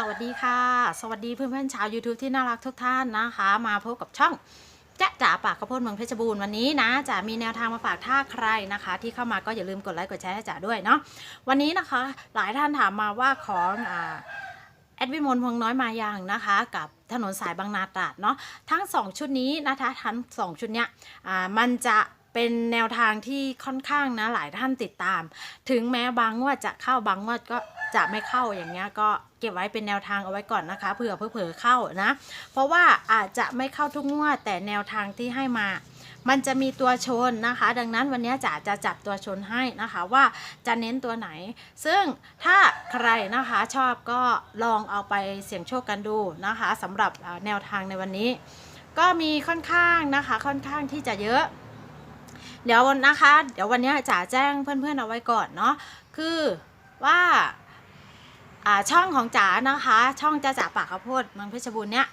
สวัสดีค่ะ สวัสดีเพื่อนๆชาว YouTube ที่น่ารักทุกท่านนะคะ มาพบกับช่องจ๊ะจ๋าปากข้าวโพดเมืองเพชรบูรณ์วันนี้นะจะมีแนวทางมาฝากถ้าใครนะคะ ที่เข้ามาก็อย่าลืมกดไลค์กดแชร์ให้จ๋าด้วยเนาะวันนี้นะคะ หลายท่านถามมาว่าของอ่าแอดวิมลพวงน้อยมาอยังนะคะ กับถนนสายบางนาตราดเนาะทั้ง 2 ชุดนี้นะคะทั้ง2ชุดเนี้ยอ่ามันจะเป็นแนวทางที่ค่อนข้างนะหลายท่านติดตาม ถึงแม้บางงวดจะเข้าบางงวดก็ จะไม่เข้าอย่างเงี้ยก็เก็บไว้เป็นแนวทางเอาไว้ก่อนนะคะเผื่อเผื่อเข้านะ เพราะว่าอาจจะไม่เข้าทุกงวดแต่แนวทางที่ให้มา มันจะมีตัวชนนะคะ ดังนั้นวันนี้จ๋าจะจับตัวชนให้นะคะว่าจะเน้นตัวไหน ซึ่งถ้าใครนะคะชอบก็ลองเอาไปเสี่ยงโชคกันดูนะคะสำหรับแนวทางในวันนี้ ก็มีค่อนข้างนะคะค่อนข้างที่จะเยอะ เดี๋ยววันนะคะ เดี๋ยววันนี้จ๋าแจ้งเพื่อนๆเอาไว้ก่อนเนาะคือว่า ช่องของจ๋านะคะ ช่องจ๋าจ๋าปากข้าวโพดเมืองเพชรบูรณ์เนี่ย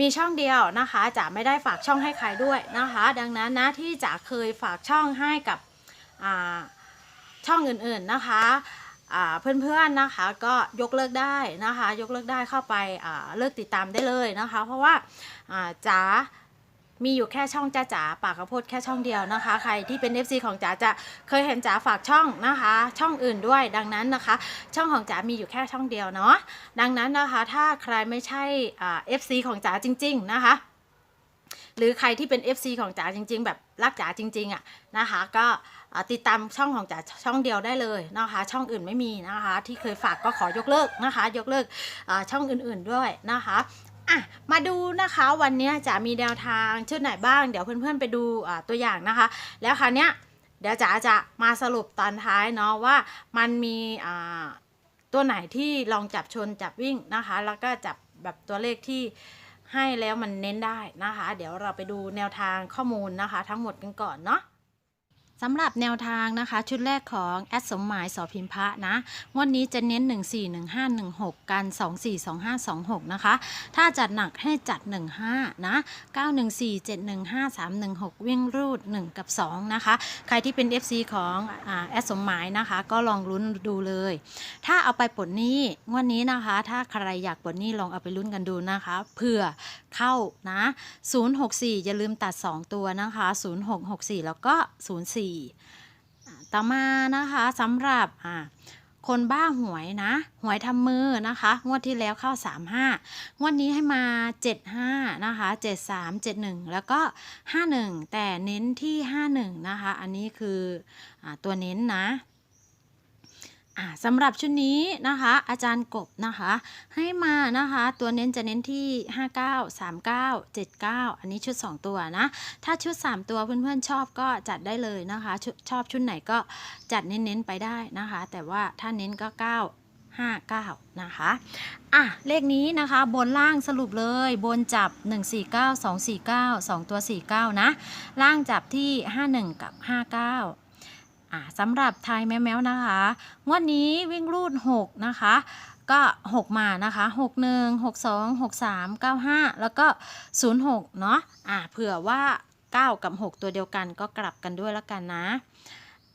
มีช่องเดียวนะคะจ๋าไม่ได้ฝากช่องให้ใครด้วยนะคะ ดังนั้นนะที่จ๋าเคยฝากช่องให้กับช่องอื่นๆนะคะเพื่อนๆนะคะก็ยกเลิกได้นะคะ ยกเลิกได้เข้าไปเลิกติดตามได้เลยนะคะ เพราะว่าจ๋า มีอยู่แค่ช่องจ้าจ๋าปากข้าวโพดแค่ช่องเดียวนะคะ ใครที่เป็น FC ของจ๋าจะเคยเห็นจ๋าฝากช่องนะคะ ช่องอื่นด้วยดังนั้นนะคะ ช่องของจ๋ามีอยู่แค่ช่องเดียวเนาะดังนั้นนะคะถ้าใครไม่ใช่อ่า FC ของจ๋าจริง ๆ นะคะ หรือใครที่เป็น FC ของจ๋าจริง ๆ แบบรักจ๋าจริง ๆอะนะคะ ก็ติดตามช่องของจ๋าช่องเดียวได้เลยนะคะ ช่องอื่นไม่มีนะคะ ที่เคยฝากก็ขอยกเลิกนะคะ ยกเลิกช่องอื่นๆด้วยนะคะ อะมาดูนะคะวันนี้จะมีแนวทางชุดไหนบ้าง เดี๋ยวเพื่อนๆไปดูตัวอย่างนะคะ แล้วคราวเนี้ยเดี๋ยวจ๋าจะมาสรุปตอนท้ายเนาะว่ามันมีตัวไหนที่ลองจับชนจับวิ่งนะคะ แล้วก็จับแบบตัวเลขที่ให้แล้วมันเน้นได้นะคะ เดี๋ยวเราไปดูแนวทางข้อมูลนะคะ ทั้งหมดกันก่อนเนาะ สำหรับแนวทางนะคะ ชุดแรกของแอดสมหมายสอพิมพะนะงวันนี้จะเน้น 141516 กัน 242526 นะคะ ถ้าจัดหนักให้จัด 15 นะ 914 715 316 วิ่งรูด 1 กับ 2 นะคะ ใครที่เป็น FC ของแอดสมหมายนะคะ ก็ลองลุ้นดูเลย ถ้าเอาไปปลดหนี้งวดนี้นะคะ ถ้าใครอยากปลดหนี้ลองเอาไปลุ้นกันดูนะคะเผื่อเข้านะ064 อย่าลืมตัด 2 ตัวนะคะ 0664 แล้วก็ 04 4 ต่อมานะคะสำหรับคนบ้าหวยนะ หวยทำมือนะคะ งวดที่แล้วเข้า 35 งวดนี้ให้มา 75 นะคะ 73 71 แล้วก็ 51 แต่เน้นที่ 51 นะคะ อันนี้คืออตัวเน้นนะ สำหรับชุดนี้นะคะ อาจารย์กบนะคะ ให้มานะคะ ตัวเน้นจะเน้นที่ 59 39 79 อันนี้ชุด 2 ตัวนะ ถ้าชุด 3 ตัวเพื่อนๆชอบก็จัดได้เลยนะคะชชอบชุดไหนก็จัดเน้นๆไปได้นะคะ แต่ว่าถ้าเน้นก็ 9 5 9 นะคะอะเลขนี้นะคะบนล่างสรุปเลยบนจับ 149 249 2 ตัว 49 นะ ล่างจับที่ 51 กับ 59 สำหรับไทยแมวๆนะคะงวดนี้วิ่งรูด 6 นะคะ ก็ 6 มานะคะ 61 62 63 95 แล้วก็ 06 เนาะอะเผื่อว่า 9 กับ 6 ตัวเดียวกันก็กลับกันด้วยแล้วกันนะ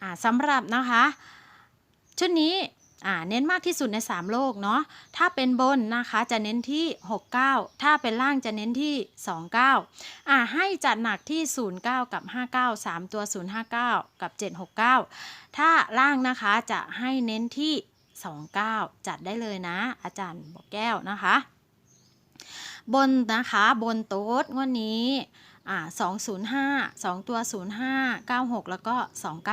อ่าสำหรับนะคะ ชุดนี้ เน้นมากที่สุดใน 3 โลกเนาะ ถ้าเป็นบนนะคะจะเน้นที่ 69 ถ้าเป็นล่างจะเน้นที่ 29อ่าให้จัดหนักที่ 09 กับ 59 3 ตัว 059 กับ 769 ถ้าล่างนะคะจะให้เน้นที่ 29 จัดได้เลยนะ อาจารย์บอกแก้วนะคะ บนนะคะบนโต๊ดงวดนี้ อ่า205 2 ตัว 05 96 แล้วก็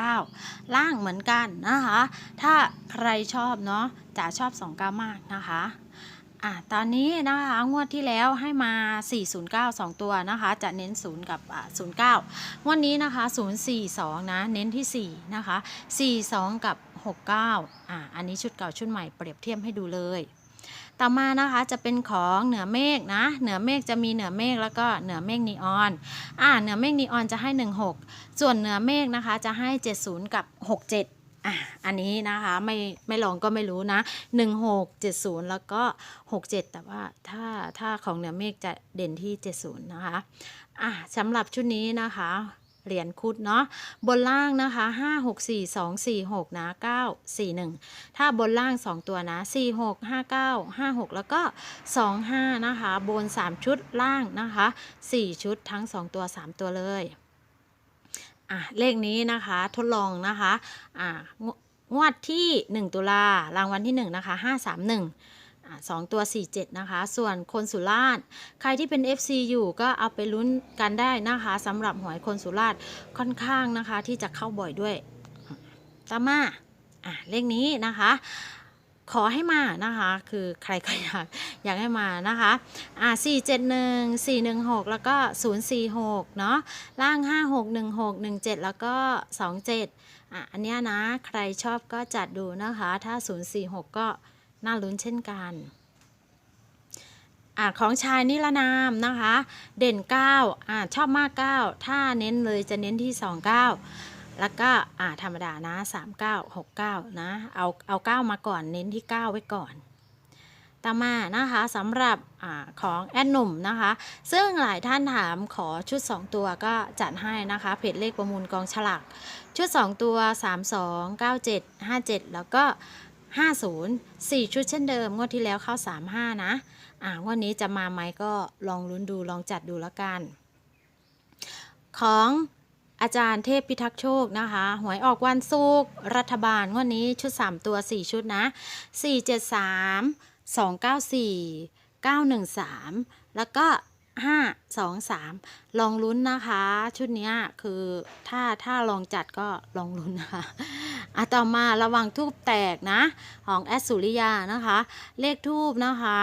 29 ล่างเหมือนกันนะคะ ถ้าใครชอบเนาะจ๋าชอบ 29 มากนะคะอะตอนนี้นะคะงวดที่แล้วให้มา 409 2 ตัวนะคะ จะเน้น 0 กับ09งวดนี้นะคะ 042 นะ เน้นที่ 4 นะคะ 42 กับ 69อะอันนี้ชุดเก่าชุดใหม่เปรียบเทียบให้ดูเลย ต่อมานะคะจะเป็นของเหนือเมฆนะ เหนือเมฆจะมีเหนือเมฆแล้วก็เหนือเมฆนีออน อ่า เหนือเมฆนีออนจะให้ 16 ส่วนเหนือเมฆนะคะจะให้ 70 กับ 67อะอันนี้นะคะไม่ไม่ลองก็ไม่รู้นะ 16 70 แล้วก็ 67 แต่ว่าถ้าถ้าของเหนือเมฆจะเด่นที่ 70 นะคะอะสำหรับชุดนี้นะคะ เหรียญคุดเนาะบนล่างนะคะ 5 6 4 2 4 6 นะ 9 4 1 ถ้าบนล่าง 2 ตัวนะ 4 6 5 9 5 6 แล้วก็ 2 5 นะคะ บน 3 ชุดล่างนะคะ 4 ชุดทั้ง 2 ตัว 3 ตัวเลยอะเลขนี้นะคะทดลองนะคะอ่างวดที่ 1 ตุลารางวัลที่ 1 นะคะ 531อะ สองตัว 47 นะคะ ส่วนคนสุราษฎร์ใครที่เป็น FC อยู่ก็เอาไปลุ้นกันได้นะคะสำหรับหวยคนสุราษฎร์ค่อนข้างนะคะที่จะเข้าบ่อยด้วยตามมาอะเลขนี้นะคะ ขอให้มานะคะ คือใครก็อยากอยากให้มานะคะอ่า471 416 แล้วก็ 046 เนาะล่าง 5616 17 แล้วก็ 27อะอันเนี้ยนะ ใครชอบก็จัดดูนะคะ ถ้า 046 ก็ น่าลุ้นเช่นกันอของชายนิรนามนะคะ เด่น9อะชอบมาก 9 ถ้าเน้นเลยจะเน้นที่ 29 แล้วก็อ่าธรรมดานะ 39 69 นะเอาเอา 9 มาก่อนเน้นที่ 9 ไว้ก่อน ต่อมานะคะสำหรับอของแอดหนุ่มนะคะ ซึ่งหลายท่านถามขอชุด 2 ตัวก็จัดให้นะคะเพจเลขประมูลกองฉลากชุด 2 ตัว 32 97 57 แล้วก็ 50 4 ชุดเช่นเดิม งวดที่แล้วเข้า 35 นะ อ่างวดนี้จะมาไหมก็ลองลุ้นดูลองจัดดูแล้วกัน ของอาจารย์เทพพิทักษ์โชคนะคะ หวยออกวันศุกร์รัฐบาลงวดนี้ชุด 3 ตัว 4 ชุดนะ 473 294 913 แล้วก็ 5 2 3 ลองลุ้นนะคะ ชุดนี้คือถ้าถ้าลองจัดก็ลองลุ้นนะคะ อะต่อมาระวังทูบแตกนะ ของแอดสุริยานะคะ เลขทูบนะคะ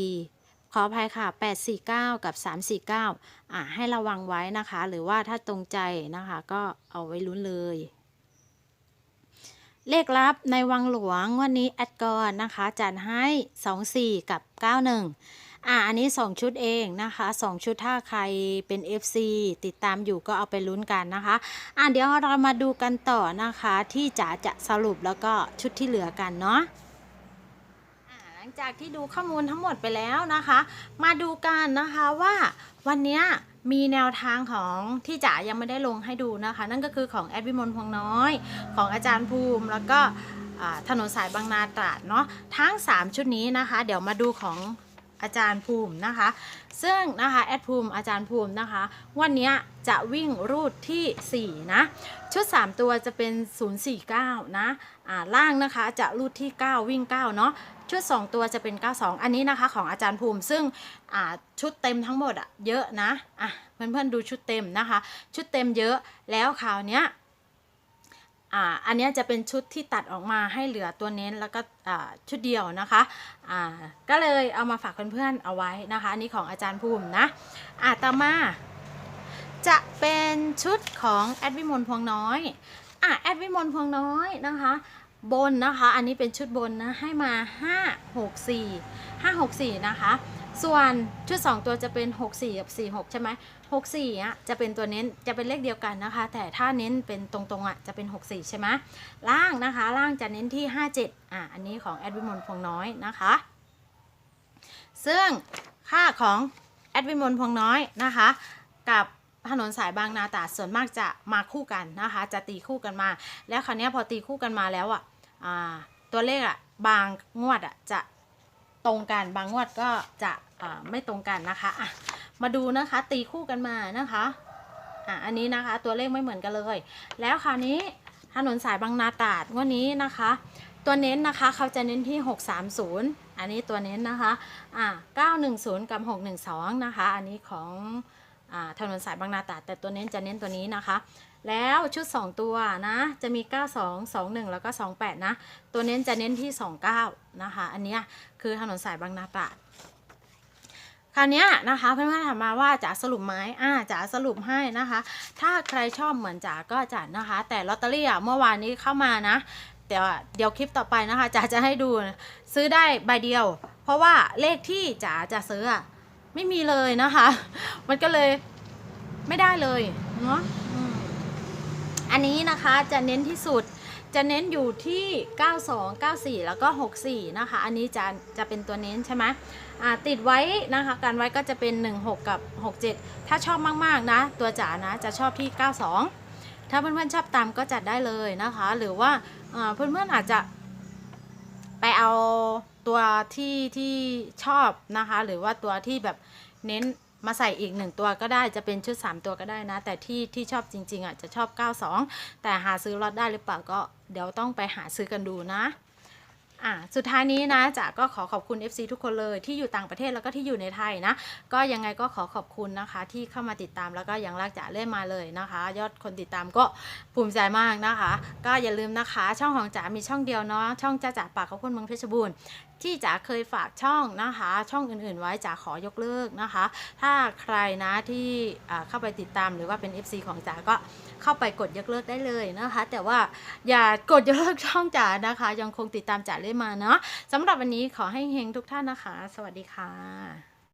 4ขออภัยค่ะ 849 กับ 349 อะให้ระวังไว้นะคะ หรือว่าถ้าตรงใจนะคะ ก็เอาไว้ลุ้นเลย เลขลับในวังหลวงวันนี้แอดกอนนะคะ จัดให้ 24 กับ 91 อะอันนี้ 2 ชุดเองนะคะ 2 ชุดถ้าใครเป็น FC ติดตามอยู่ก็เอาไปลุ้นกันนะคะอะเดี๋ยวเรามาดูกันต่อนะคะที่จ๋าจะสรุปแล้วก็ชุดที่เหลือกันเนาะหลังจากที่ดูข้อมูลทั้งหมดไปแล้วนะคะ มาดูกันนะคะว่าวันนี้มีแนวทางของที่จ๋ายังไม่ได้ลงให้ดูนะคะ นั่นก็คือของแอดวิมลพวงน้อย ของอาจารย์ภูมิแล้วก็ถนนสายบางนาตราดเนาะทั้ง 3 ชุดนี้นะคะ เดี๋ยวมาดูของ อาจารย์ภูมินะคะ ซึ่งนะคะแอดภูมิอาจารย์ภูมินะคะ วันนี้จะวิ่งรูดทีสี่ 4 นะ ชุด 3 ตัวจะเป็น 049 นะอ่าล่างนะคะจะรูดที่ 9 วิ่ง 9 เนาะชุด 2 ตัวจะเป็น 92 อันนี้นะคะของอาจารย์ภูมิ ซึ่งอ่าชุดเต็มทั้งหมดอะเยอะนะอะเพื่อนๆดูชุดเต็มนะคะ ชุดเต็มเยอะแล้วคราวเนี้ย อ่าอันนี้จะเป็นชุดที่ตัดออกมาให้เหลือตัวเน้นแล้วก็อ่าชุดเดียวนะคะอ่าก็เลยเอามาฝากเพื่อนๆเอาไว้นะคะ อันนี้ของอาจารย์ภูมินะอ่าต่อมา จะเป็นชุดของแอดวิมลพวงน้อยอะแอดวิมลพวงน้อยนะคะบนนะคะ อันนี้เป็นชุดบนนะให้มา 5 6 4 5 6 4 นะคะ ส่วนชุด 2 ตัวจะเป็น 6 4 กับ 4 6 ใช่ไหม6 4อะจะเป็นตัวเน้นจะเป็นเลขเดียวกันนะคะ แต่ถ้าเน้นเป็นตรงๆอะจะเป็น 6 4 ใช่ไหมล่างนะคะล่างจะเน้นที่ 5 7อะอันนี้ของแอดวิมลพวงน้อยนะคะ ซึ่งค่าของแอดวิมลพวงน้อยนะคะ กับถนนสายบางนาตราดส่วนมากจะมาคู่กันนะคะ จะตีคู่กันมา แล้วคราวนี้พอตีคู่กันมาแล้วอะอ่าตัวเลขอะบางงวดอะจะ ตรงกันบางงวดก็จะไม่ตรงกันนะคะะมาดูนะคะตีคู่กันมานะคะอะอันนี้นะคะตัวเลขไม่เหมือนกันเลย แล้วคราวนี้ถนนสายบางนาตราดงวันนี้นะคะ ตัวเน้นนะคะเขาจะเน้นที่ 630 อันนี้ตัวเน้นนะคะอะ910 กับ 612 นะคะ อันนี้ของ ถนนสายบางนาตราดแต่ตัวเน้นจะเน้นตัวนี้นะคะ แล้วชุด 2 ตัวนะจะมี 92 21 แล้วก็ 28 นะ ตัวเน้นจะเน้นที่ 29 นะคะ อันนี้คือถนนสายบางนาตราดคราวนี้นะคะเพื่อนๆถามมาว่าจะสรุปไหมอ่าจะสรุปให้นะคะ ถ้าใครชอบเหมือนจ๋าก็จัดนะคะ แต่ลอตเตอรี่อะเมื่อวานนี้เข้ามานะแต่ว่าเดี๋ยวคลิปต่อไปนะคะจ๋าจะให้ดูซื้อได้ใบเดียว เพราะว่าเลขที่จ๋าจะซื้อ ไม่มีเลยนะคะ มันก็เลยไม่ได้เลยเนาะอันนี้นะคะจะเน้นที่สุดจะเน้นอยู่ที่ 92 94 แล้วก็ 64 นะคะ อันนี้จะจะเป็นตัวเน้นใช่ไหมอ่าติดไว้นะคะ การไว้ก็จะเป็น 16 กับ 67 ถ้าชอบมากๆนะ ตัวจ๋านะจะชอบที่ 92 ถ้าเพื่อนๆชอบตามก็จัดได้เลยนะคะ หรือว่าเพื่อนๆอาจจะไปเอา ตัวที่ที่ชอบนะคะ หรือว่าตัวที่แบบเน้นมาใส่อีกหนึ่งตัวก็ได้จะเป็นชุด 3 ตัวก็ได้นะ แต่ที่ที่ชอบจริง ๆอะจะชอบ 92 แต่หาซื้อลอตได้หรือเปล่าก็เดี๋ยวต้องไปหาซื้อกันดูนะ อะสุดท้ายนี้นะจ๋าก็ขอขอบคุณ FC ทุกคนเลยที่อยู่ต่างประเทศแล้วก็ที่อยู่ในไทยนะ ก็ยังไงก็ขอขอบคุณนะคะ ที่เข้ามาติดตามแล้วก็ยังรักจ๋าเล่นมาเลยนะคะ ยอดคนติดตามก็ภูมิใจมากนะคะ ก็อย่าลืมนะคะ ช่องของจ๋ามีช่องเดียวเนาะช่องจ้าจ๋าปากเขาคนเมืองเพชรบูรณ์ที่จ๋าเคยฝากช่องนะคะ ช่องอื่นๆ ไว้จ๋าขอยกเลิกนะคะ ถ้าใครนะที่เข้าไปติดตามหรือว่าเป็น FC ของจ๋าก็เข้าไปกดยกเลิกได้เลยนะคะ แต่ว่าอย่ากดยกเลิกช่องจ๋านะคะ ยังคงติดตามจ๋าได้มาเนาะสำหรับวันนี้ขอให้เฮงทุกท่านนะคะ สวัสดีค่ะ